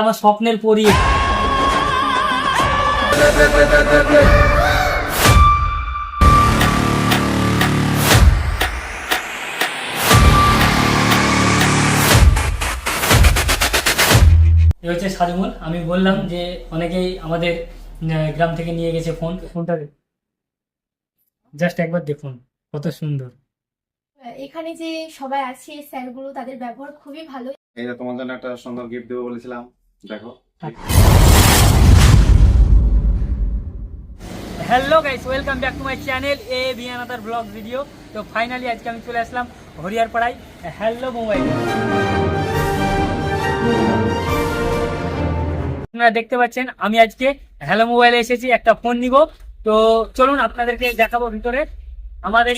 আমার স্বপ্নের পরি হচ্ছে সাজমুল। আমি বললাম যে অনেকেই আমাদের গ্রাম থেকে নিয়ে গেছে ফোন। ফোনটা জাস্ট একবার দেখুন কত সুন্দর। এখানে যে সবাই আছে স্যারগুলো তাদের ব্যবহার খুবই ভালো। এই তোমার জন্য একটা সুন্দর গিফট দেবো বলেছিলাম। দেখো। Hello guys welcome back to my channel এ বি আনাদার ব্লগ ভিডিও তো ফাইনালি আজকে আমি চলে আসলাম হরিয়ার পাড়ায় হ্যালো মোবাইল আপনারা দেখতে পাচ্ছেন, আমি আজকে হ্যালো মোবাইলে এসেছি, একটা ফোন নিব। তো চলুন আপনাদেরকে দেখাবো ভিতরে। আমাদের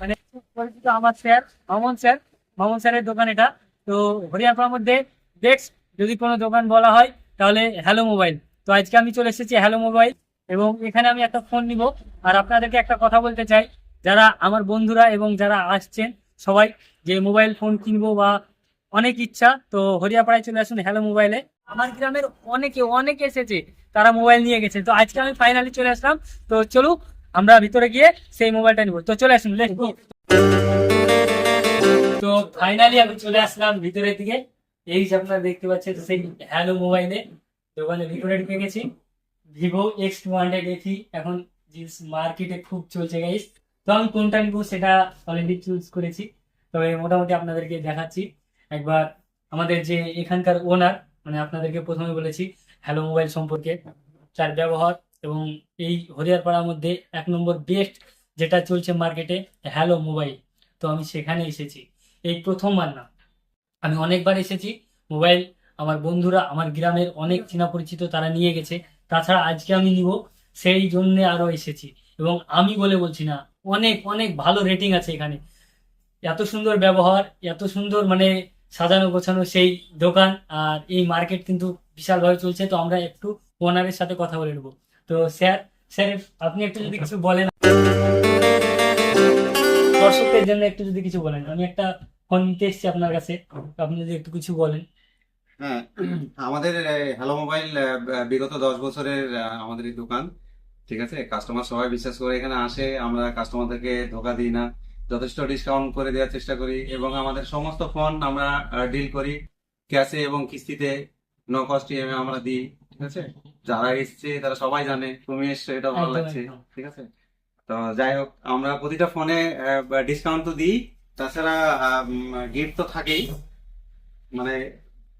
মানে পরিচিত আমার স্যার মামুন স্যার মামুন স্যারের দোকান এটা। তো হরিয়ারপাড়ার মধ্যে বেস্ট যদি কোনো দোকান বলা হয়, তাহলে হ্যালো মোবাইল তো আজকে আমি চলে এসেছি হ্যালো মোবাইল এবং এখানে আমি একটা ফোন নিব। আর আপনাদেরকে একটা কথা বলতে চাই, যারা আমার বন্ধুরা এবং যারা আসছেন, সবাই যে মোবাইল ফোন কিনবো বা অনেক ইচ্ছা, তো হরিয়াপাড়ায় চলে আসুন হ্যালো মোবাইলে আমার গ্রামের অনেকে অনেকে এসেছে, তারা মোবাইল নিয়ে গেছে। তো আজকে আমি ফাইনালি চলে আসলাম। তো চলুক আমরা ভিতরে গিয়ে সেই মোবাইলটা নিব। তো চলে আসুন তো ফাইনালি আমি চলে আসলাম ভিতরের দিকে। এই যে আপনারা দেখতে পাচ্ছেন সেই হ্যালো মোবাইলে দোকানে ঢুকে গেছি। Vivo X two hundred FE এখন জিন্স মার্কেটে খুব চলছে গাইস তো আমি কোনটা নিব সেটা অলরেডি চুজ করেছি। তবে মোটামুটি আপনাদেরকে দেখাচ্ছি। একবার আমাদের যে এখানকার ওনার মানে আপনাদেরকে প্রথমে বলেছি হ্যালো মোবাইল সম্পর্কে, তার ব্যবহার এবং এই হরিয়ারপাড়ার মধ্যে এক নম্বর বেস্ট যেটা চলছে মার্কেটে হ্যালো মোবাইল তো আমি সেখানে এসেছি। এই প্রথমবার না আমি অনেকবার এসেছি। মোবাইল আমার বন্ধুরা, আমার গ্রামের অনেক চেনা পরিচিত তারা নিয়ে গেছে। তাছাড়া আজকে আমি নিব, সেই জন্য আরও এসেছি। এবং আমি বলে বলছি না, অনেক অনেক ভালো রেটিং আছে এখানে। এত সুন্দর ব্যবহার, এত সুন্দর মানে সাজানো গোছানো সেই দোকান আর এই মার্কেট কিন্তু বিশালভাবে চলছে। তো আমরা একটু ওনারের সাথে কথা বলে নেব। তো স্যার স্যার, আপনি একটু যদি কিছু বলেন। দর্শকদের জন্য একটু যদি কিছু বলেন। আমি একটা ফোন নিতে এসেছি আপনার কাছে। আপনি যদি একটু কিছু বলেন। হ্যাঁ আমাদের হ্যালো মোবাইল বিগত দশ বছরের আমাদের এই দোকান ঠিক আছে? কাস্টমার সবাই বিশ্বাস করে এখানে আসে আমরা কাস্টমারদেরকে ধোকা দিই না। যথেষ্ট ডিসকাউন্ট করে দেওয়ার চেষ্টা করি এবং আমাদের সমস্ত ফোন আমরা ডিল করি। ক্যাশে এবং কিস্তিতে ন কস্ট ইএমআই আমরা দিই ঠিক আছে? যারা এসছে তারা সবাই জানে তুমি এসছো এটা ভালো লাগছে ঠিক আছে? তো যাই হোক আমরা প্রতিটা ফোনে ডিসকাউন্ট তো দিই তাছাড়া গিফট তো থাকেই। মানে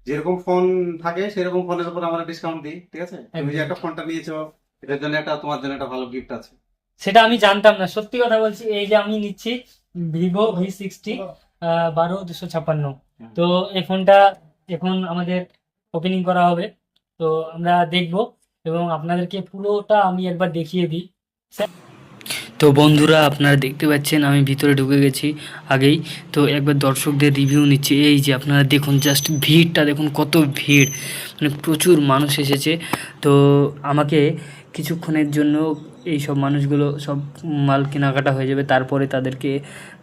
যেরকম ফোন থাকে সেরকম ফোনের উপর আমরা ডিসকাউন্ট দিই ঠিক আছে? তুমি যে একটা ফোনটা নিয়েছো এটার জন্য একটা তোমার জন্য একটা ভালো গিফট আছে। সেটা আমি জানতাম না। সত্যি কথা বলছি এই যে আমি নিচ্ছি ভিভো ভি সিক্সটি বারো দুশো ছাপ্পান্ন। তো এই ফোনটা এখন আমাদের ওপেনিং করা হবে। তো আমরা দেখব এবং আপনাদেরকে পুরোটা আমি একবার দেখিয়ে দিই। তো বন্ধুরা, আপনারা দেখতে পাচ্ছেন আমি ভিতরে ঢুকে গেছি আগেই। তো একবার দর্শকদের রিভিউ নিচ্ছি। এই যে আপনারা দেখুন জাস্ট ভিড়টা দেখুন, কত ভিড়। মানে প্রচুর মানুষ এসেছে। তো আমাকে কিছুক্ষণের জন্য এই সব মানুষগুলো সব মাল কেনাকাটা হয়ে যাবে। তারপরে তাদেরকে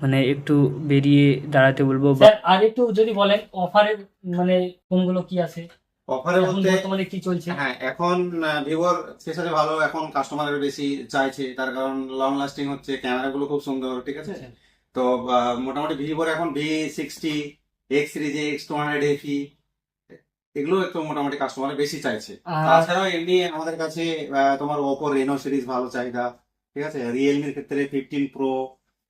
মানে একটু বেরিয়ে দাঁড়াতে বলব আর একটু যদি বলেন অফারের মানে কোনগুলো কি আছে? অফারে এখন বলতে বর্তমানে কি চলছে? হ্যাঁ এখন ভিভোর স্পেশালি ভালো এখন কাস্টমারের বেশি চাইছে। তার কারণ লং লাস্টিং হচ্ছে ক্যামেরাগুলো খুব সুন্দর ঠিক আছে? আচ্ছা। তো মোটামুটি ভিভোর এখন V sixty X series X two hundred F E এগুলো একটু মোটামুটি কাস্টমার বেশি চাইছে। তাছাড়াও এমনি আমাদের কাছে তোমার ওপো রেনো সিরিজ ভালো চাহিদা ঠিক আছে? রিয়েলমির ক্ষেত্রে ফিফটিন প্রো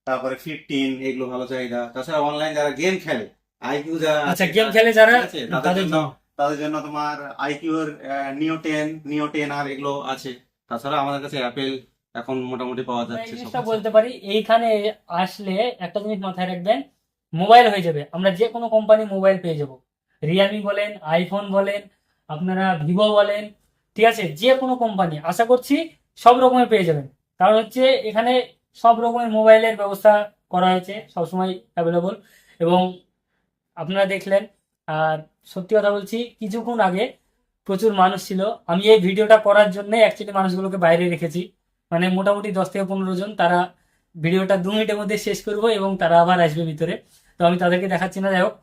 তারপরে ফিফটিন এগুলো ভালো চাহিদা। তাছাড়া অনলাইন যারা গেম খেলে আইকিউ যারা আচ্ছা গেম খেলে যারা তাদের তাদের জন্য তোমার আইকিউর নিও টেন নিও টেন আর এগুলো আছে। তাছাড়া আমাদের কাছে অ্যাপেল এখন মোটামুটি পাওয়া যাচ্ছে জিনিসটা বলতে পারি এইখানে আসলে একটা জিনিস মাথায় রাখবেন মোবাইল হয়ে যাবে। আমরা যে কোনো কোম্পানি মোবাইল পেয়ে যাব। রিয়েলমি বলেন আইফোন বলেন আপনারা ভিভো বলেন ঠিক আছে? যে কোনো কোম্পানি আশা করছি সব রকমের পেয়ে যাবেন। কারণ হচ্ছে এখানে সব রকমের মোবাইলের ব্যবস্থা করা হয়েছে সবসময় অ্যাভেলেবল এবং আপনারা দেখলেন আর সত্যি কথা বলছি কিছুক্ষণ আগে প্রচুর মানুষ ছিল। আমি এই ভিডিওটা করার জন্য অ্যাকচুয়ালি মানুষগুলোকে বাইরে রেখেছি। মানে মোটামুটি দশ থেকে পনেরো জন তারা ভিডিওটা দু মিনিটের মধ্যে শেষ করব এবং তারা আবার আসবে ভিতরে। তো আমি তাদেরকে দেখাচ্ছি না যাই হোক।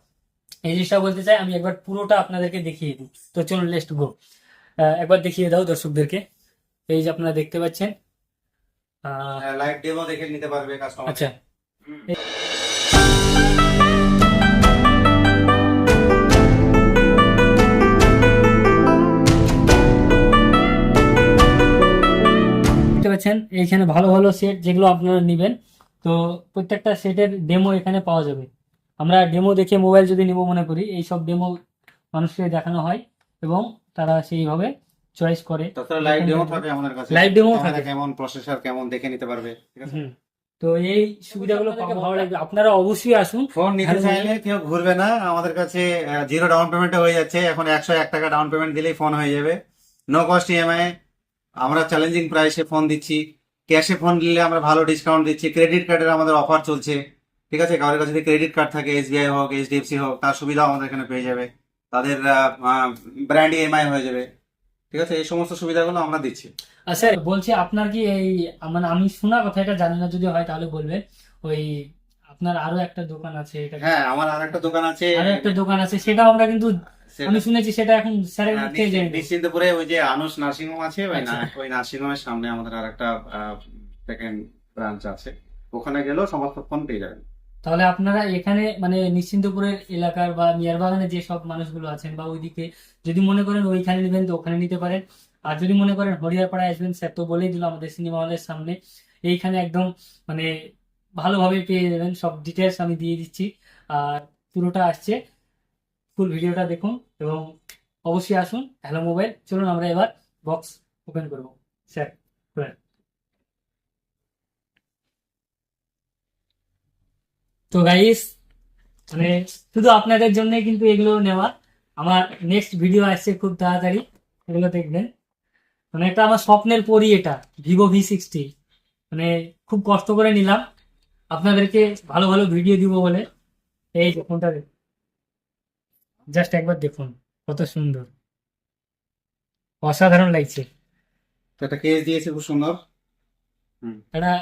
এই জিনিসটা বলতে চাই আমি একবার পুরোটা আপনাদেরকে দেখিয়ে দিই। তো চলুন লেস্ট গো একবার দেখিয়ে দাও দর্শকদেরকে। এই যে আপনারা দেখতে পাচ্ছেন লাইভ ডেমো দেখে নিতে পারবে কাস্টমার আচ্ছা। পাচ্ছেন এইখানে ভালো ভালো সেট যেগুলো আপনারা নেবেন। তো প্রত্যেকটা সেটের ডেমো এখানে পাওয়া যাবে। আমরা ডেমো দেখে মোবাইল যদি নেব মনে করি এই সব ডেমো মানুষকে দেখানো হয় এবং তারা সেইভাবে চয়েস করে। লাইভ ডেমো থাকবে আমাদের কাছে। demo ক্যামেরা থাকে। কেমন প্রসেসর কেমন দেখে নিতে পারবে ঠিক আছে। তো এই সুবিধাগুলো ভালো লাগবে। আপনারা অবশ্যই আসুন। ফোন নিতে চাইলে কেউ ঘুরবে না। আমাদের কাছে জিরো ডাউন পেমেন্টে হয়ে যাচ্ছে। এখন একশো এক টাকা ডাউন পেমেন্ট দিলেই ফোন হয়ে যাবে। নো কস্ট ইএমআই আমরা চ্যালেঞ্জিং প্রাইসে ফোন দিচ্ছি ক্যাশে ফোন নিলে আমরা ভালো ডিসকাউন্ট দিচ্ছি ক্রেডিট কার্ডের আমাদের অফার চলছে ঠিক আছে? কারোর কাছে যদি ক্রেডিট কার্ড থাকে এসবিআই হোক এইচডিএফসি হোক তার সুবিধাও আমাদের এখানে পেয়ে যাবে। তাদের ব্র্যান্ড ইএমআই হয়ে যাবে ঠিক আছে? এই সমস্ত সুবিধাগুলো আমরা দিচ্ছি। স্যার বলছি আপনার কি এই মানে আমি শোনা কথা এটা জানি না যদি হয় তাহলে বলবেন। ওই আপনার আরও একটা দোকান আছে এটা হ্যাঁ আমার আর একটা দোকান আছে। আরও একটা দোকান আছে সেটাও আমরা কিন্তু সেটা- আমি শুনেছি সেটা এখন স্যারের মুখ থেকে জেনে। নিশ্চিন্তপুরে ওই যে আনুষ নার্সিং হোম আছে ওই না- আচ্ছা। ওই নার্সিং হোমের সামনে আমাদের আর একটা সেকেন্ড ব্রাঞ্চ আছে। ওখানে গেলেও সমস্ত ফোন পেয়ে যাবেন। তাহলে আপনারা এখানে মানে নিশ্চিন্তপুরের এলাকার বা মিয়ারবাগানে যে সব মানুষগুলো আছেন বা ওইদিকে যদি মনে করেন ওইখানে নেবেন তো ওখানে নিতে পারেন। আর যদি মনে করেন হরিয়ারপাড়ায় আসবেন স্যার তো বলেই দিল আমাদের সিনেমা হলের সামনে। এইখানে একদম মানে ভালোভাবে পেয়ে যাবেন সব ডিটেলস আমি দিয়ে দিচ্ছি। আর পুরোটা আসছে। ফুল ভিডিওটা দেখুন এবং অবশ্যই আসুন হ্যালো মোবাইল চলুন আমরা এবার বক্স ওপেন করব। স্যার। তো গাইস মানে শুধু আপনাদের জন্যই কিন্তু এগুলো নেওয়া। আমার নেক্সট ভিডিও আসছে খুব তাড়াতাড়ি, এগুলো দেখবেন। মানে এটা আমার স্বপ্নের পরই এটা ভিভো ভি সিক্সটি মানে খুব কষ্ট করে নিলাম। আপনাদেরকে ভালো ভালো ভিডিও দিব বলে। এই ফোনটা জাস্ট একবার দেখুন কত সুন্দর। অসাধারণ লাগছে। তো একটা কেস দিয়েছে খুব সুন্দর। একটা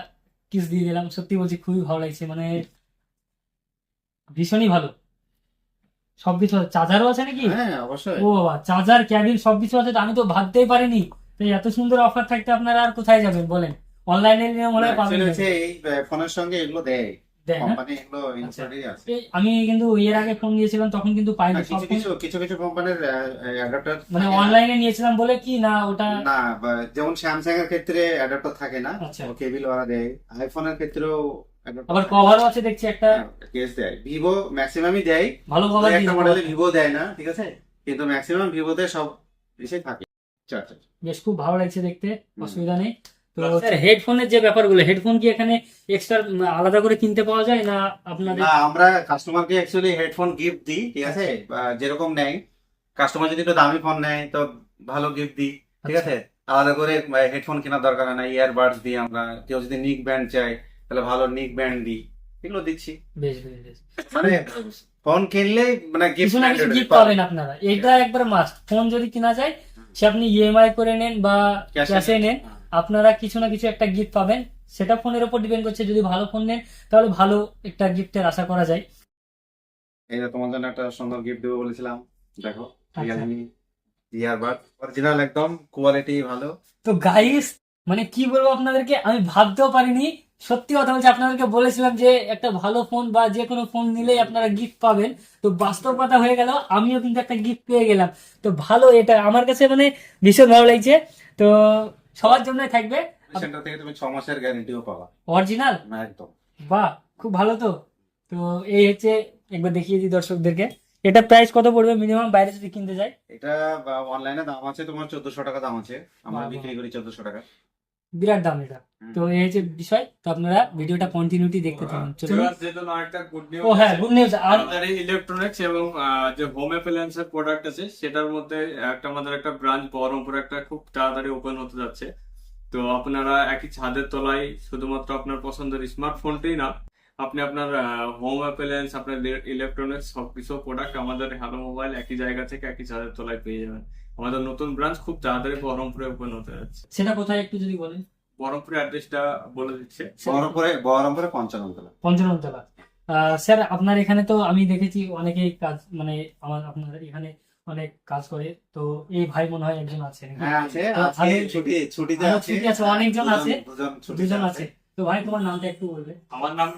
কিস দিয়ে দিলাম সত্যি বলছি খুবই ভালো লাগছে মানে ভীষণই ভালো। সবকিছু চার্জারও আছে নাকি? হ্যাঁ অবশ্যই। ও বাবা চার্জার ক্যাবিন সবকিছু আছে আমি তো ভাবতেই পারিনি। তো এত সুন্দর অফার থাকতে আপনারা আর কোথায় যাবেন বলেন। অনলাইনে নিয়ে মনে হয় পাবেন এই ফোনের সঙ্গে এগুলো দেয়। এই আমি কিন্তু এর আগে ফোন নিয়েছিলাম তখন কিন্তু পাইনি আর কিছু কিছু কিছু কিছু কোম্পানির অ্যাডাপ্টার মানে অনলাইনে নিয়েছিলাম বলে কি না ওটা না যেমন স্যামসাং এর ক্ষেত্রে অ্যাডাপ্টার থাকে না আচ্ছা। ও কেবিল ওরা দেয়। আইফোনের ক্ষেত্রেও আবার কভারও আছে দেখছি একটা। কেস দেয়। ভিভো ম্যাক্সিমামই দেয়। ভালো দু কভার একটা মডেলে ভিভো দেয় না ঠিক আছে? কিন্তু ম্যাক্সিমাম ভিভোতে সব এসে থাকে। আচ্ছা আচ্ছা বেশ খুব ভালো লাগছে দেখতে অসুবিধা নেই। তো স্যার হেডফোনের যে ব্যাপারগুলো হেডফোন কি এখানে এক্সট্রা আলাদা করে কিনতে পাওয়া যায় না আপনাদের? না আমরা কাস্টমারকে অ্যাকচুয়ালি হেডফোন গিফট দিই ঠিক আছে? যেরকম নেয়। কাস্টমার যদি একটু দামি ফোন নেয় তো ভালো গিফট দিই ঠিক আছে? আলাদা করে হেডফোন কেনার দরকার হয় না ইয়ারবাডস দিই আমরা। কেউ যদি নিক ব্যান্ড চায় তাহলে ভালো নিক ব্যান্ড দিই। এগুলো দিচ্ছি। বেশ বেশ বেশ। মানে ফোন কিনলে মানে কিছু না কিছু গিফট পাবেন আপনারা। এটা একবার মাস্ট ফোন যদি কেনা যায় সে আপনি ইএমআই করে নেন বা ক্যাশে নেন। আপনারা কিছু না কিছু একটা গিফট পাবেন। সেটা ফোনের উপর ডিপেন্ড করছে। যদি ভালো ফোন নেন তাহলে ভালো একটা গিফটের আশা করা যায়। এটা তোমার জন্য একটা সুন্দর গিফট দেবো বলেছিলাম। দেখো। রিয়েলমি ইয়ারবাড অরিজিনাল একদম কোয়ালিটি ভালো। তো গাইস মানে কি বলব আপনাদেরকে? আমি ভাবতেও পারিনি। সত্যি কথা বলছি আপনাদেরকে বলেছিলাম যে একটা ভালো ফোন বা যে কোনো ফোন নিলেই আপনারা গিফট পাবেন। তো বাস্তব কথা হয়ে গেল আমিও কিন্তু একটা গিফট পেয়ে গেলাম। তো ভালো এটা আমার কাছে মানে ভীষণ ভালো লাগছে। তো সবার জন্যই থাকবে? সেন্টার থেকে তুমি ছ মাসের গ্যারেন্টিও পাবা। অরিজিনাল একদম। বাহ খুব ভালো তো। তো এই হচ্ছে একবার দেখিয়ে দিই দর্শকদেরকে। এটা প্রাইস কত পড়বে মিনিমাম বাইরে যদি কিনতে যাই। এটা অনলাইনে দাম আছে তোমার চোদ্দশো টাকা দাম আছে। আমরা বিক্রি করি চোদ্দশো টাকা। বিরাট দাম এটা। তো এই হচ্ছে বিষয়। তো আপনারা ভিডিওটা কন্টিনিউটি দেখতে থাকুন। নিউজ ও হ্যাঁ গুড নিউজ আর আমাদের ইলেকট্রনিক্স এবং যে হোম অ্যাপ্লায়েন্সের প্রোডাক্ট আছে সেটার মধ্যে একটা আমাদের একটা ব্রাঞ্চ বহরমপুরে একটা খুব তাড়াতাড়ি ওপেন হতে যাচ্ছে। তো আপনারা একই ছাদের তলায় শুধুমাত্র আপনার পছন্দের স্মার্টফোনটাই না আপনি আপনার হোম অ্যাপ্লায়েন্স আপনার ইলেকট্রনিক্স সবকিছু প্রোডাক্ট আমাদের হ্যালো মোবাইল একই জায়গা থেকে একই ছাদের তলায় পেয়ে যাবেন। আমাদের নতুন ব্রাঞ্চ খুব তাড়াতাড়ি বহরমপুরে ওপেন হতে যাচ্ছে সেটা কোথায় একটু যদি বলেন? বহরমপুরের অ্যাড্রেসটা বলে দিচ্ছে। বহরমপুরে বহরমপুরে পঞ্চানন তলা পঞ্চানন তলা আহ, স্যার আপনার এখানে তো আমি দেখেছি অনেকেই কাজ মানে আমার আপনার এখানে অনেক কাজ করে। তো এই ভাই মনে হয় একজন আছে হ্যাঁ ছুটি ছুটিতে আছে। ছুটি আছে, অনেকজন আছে। দুজন আছে। তো ভাই তোমার নামটা একটু বলবে। আমার নাম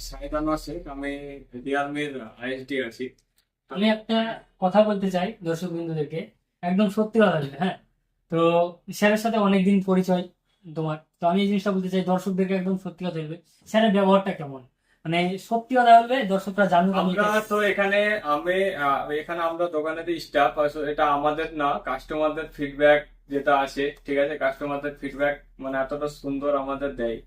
শাহিদ আনোয়ার শেখ। আমি রিয়ালমির আইএসডি আছি। আমি একটা কথা বলতে চাই দর্শক বিন্দুদেরকে একদম সত্যি কথা হ্যাঁ। তো স্যারের সাথে অনেকদিন পরিচয় তোমার। তো আমি এই জিনিসটা বলতে চাই দর্শকদেরকে একদম সত্যি কথা বলবে স্যারের ব্যবহারটা কেমন? মানে সত্যি কথা বলবে দর্শকরা জানুক আমরা তো এখানে আমি এখানে আমরা দোকানের স্টাফ এটা আমাদের না কাস্টমারদের ফিডব্যাক যেটা আসে ঠিক আছে? কাস্টমারদের ফিডব্যাক মানে এতটা সুন্দর আমাদের দেয়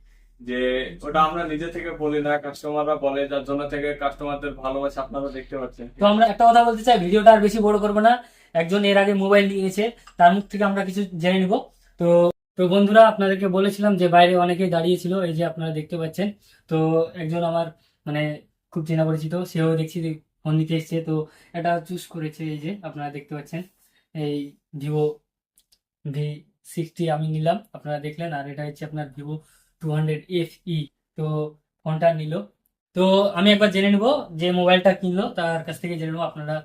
যে ওটা আমরা নিজে থেকে বলি না কাস্টমাররা বলে যার জন্য থেকে কাস্টমারদের ভালোবাসা আপনারা দেখতে পাচ্ছেন। তো আমরা একটা কথা বলতে চাই ভিডিওটা আর বেশি বড় করব না। একজন এর আগে মোবাইল নিয়েছে, তার মুখ থেকে আমরা কিছু জেনে নিব। তো তো বন্ধুরা, আপনাদেরকে বলেছিলাম যে বাইরে অনেকেই দাঁড়িয়েছিল, এই যে আপনারা দেখতে পাচ্ছেন। তো একজন আমার মানে খুব চেনা পরিচিত, সেও দেখছি ফোন নিতে এসছে। তো এটা চুজ করেছে এই যে, আপনারা দেখতে পাচ্ছেন, এই ভিভো ভি সিক্সটি আমি নিলাম। আপনারা দেখলেন, আর এটা হচ্ছে আপনার Vivo two hundred F E. তো ফোনটা নিল। তো আমি একবার জেনে নেব যে মোবাইলটা কিনলো, তার কাছ থেকে জেনে নেব, আপনারা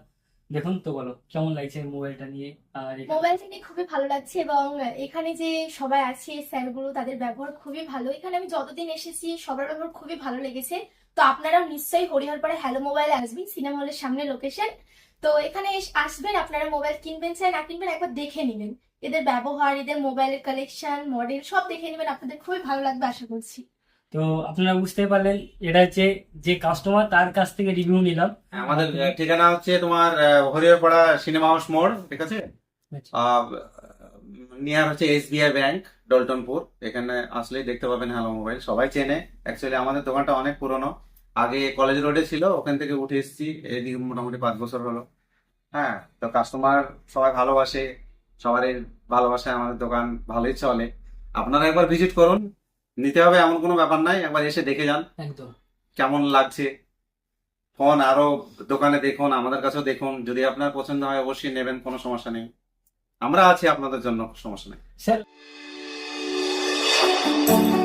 দেখুন তো বলো, কেমন লাগছে মোবাইলটা নিয়ে? আর মোবাইলটা নিয়ে খুবই ভালো লাগছে এবং এখানে যে সবাই আছে স্যারগুলো তাদের ব্যবহার খুবই ভালো। এখানে আমি যতদিন এসেছি, সবার ব্যবহার খুবই ভালো লেগেছে। তো আপনারাও নিশ্চয়ই হরিহরপাড়া হ্যালো মোবাইল আসবেন সিনেমা হলের সামনে লোকেশন তো এখানে আসবেন, আপনারা মোবাইল কিনবেন চাই না কিনবেন, একবার দেখে নেবেন। এদের ব্যবহার, এদের মোবাইলের কালেকশন মডেল সব দেখে নেবেন, আপনাদের খুবই ভালো লাগবে, আশা করছি। তো আপনারা বুঝতে পারলেন এটা হচ্ছে যে কাস্টমার তার কাছ থেকে রিভিউ নিলাম। আমাদের ঠিকানা হচ্ছে তোমার আহ, হরিহরপাড়া সিনেমা হাউস মোড় ঠিক আছে? আচ্ছা। নিয়ার হচ্ছে এসবিআই ব্যাংক ডলটনপুর এখানে আসলেই দেখতে পাবেন হ্যালো মোবাইল সবাই চেনে। অ্যাকচুয়ালি আমাদের দোকানটা অনেক পুরনো। আগে কলেজ রোডে ছিল ওখান থেকে উঠে এসেছি। এদিকে মোটামুটি পাঁচ বছর হলো। হ্যাঁ তো কাস্টমার সবাই ভালোবাসে সবারই ভালোবাসে আমাদের দোকান ভালোই চলে। আপনারা একবার ভিজিট করুন নিতে হবে এমন কোনো ব্যাপার নাই একবার এসে দেখে যান। একদম। কেমন লাগছে? ফোন আরও দোকানে দেখুন আমাদের কাছেও দেখুন। যদি আপনার পছন্দ হয় অবশ্যই নেবেন কোনো সমস্যা নেই। আমরা আছি আপনাদের জন্য সমস্যা নেই। স্যার।